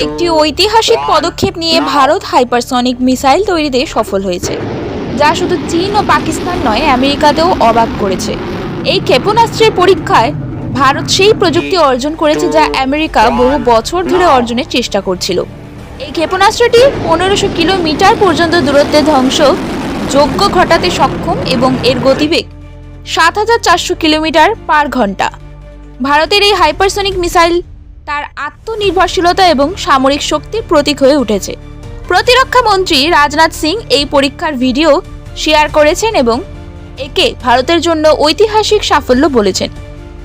একটি ঐতিহাসিক পদক্ষেপ নিয়ে ভারত হাইপারসনিক মিসাইল তৈরিতে সফল হয়েছে, যা শুধু চীন ও পাকিস্তান নয়, আমেরিকাতেও অবাক করেছে। এই ক্ষেপণাস্ত্রের পরীক্ষায় ভারত সেই প্রযুক্তি অর্জন করেছে যা আমেরিকা বহু বছর ধরে অর্জনের চেষ্টা করছিল। এই ক্ষেপণাস্ত্রটি পনেরোশো কিলোমিটার পর্যন্ত দূরত্বে ধ্বংস, যোগ্য ঘটাতে সক্ষম এবং এর গতিবেগ সাত হাজার চারশো কিলোমিটার পার ঘণ্টা। ভারতের এই হাইপারসনিক মিসাইল তার আত্মনির্ভরশীলতা এবং সামরিক শক্তির প্রতীক হয়ে উঠেছে। প্রতিরক্ষা মন্ত্রী রাজনাথ সিং এই পরীক্ষার ভিডিও শেয়ার করেছেন এবং একে ভারতের জন্য ঐতিহাসিক সাফল্য বলেছেন।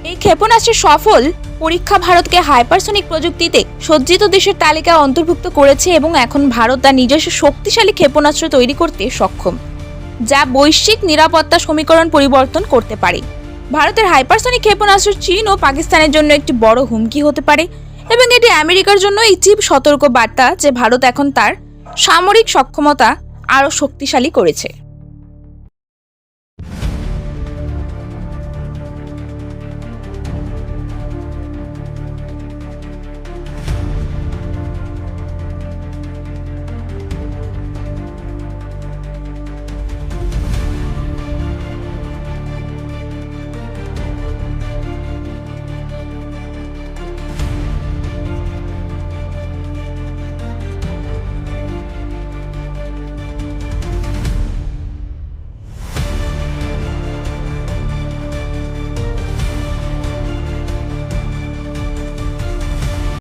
এই ক্ষেপণাস্ত্রের সফল পরীক্ষা ভারতকে হাইপারসনিক প্রযুক্তিতে সজ্জিত দেশের তালিকায় অন্তর্ভুক্ত করেছে এবং এখন ভারত তার নিজস্ব শক্তিশালী ক্ষেপণাস্ত্র তৈরি করতে সক্ষম, যা বৈশ্বিক নিরাপত্তা সমীকরণ পরিবর্তন করতে পারে। ভারতের হাইপারসনিক ক্ষেপণাস্ত্র চীন ও পাকিস্তানের জন্য একটি বড় হুমকি হতে পারে এবং এটি আমেরিকার জন্য একটি সতর্ক বার্তা যে ভারত এখন তার সামরিক সক্ষমতা আরও শক্তিশালী করেছে।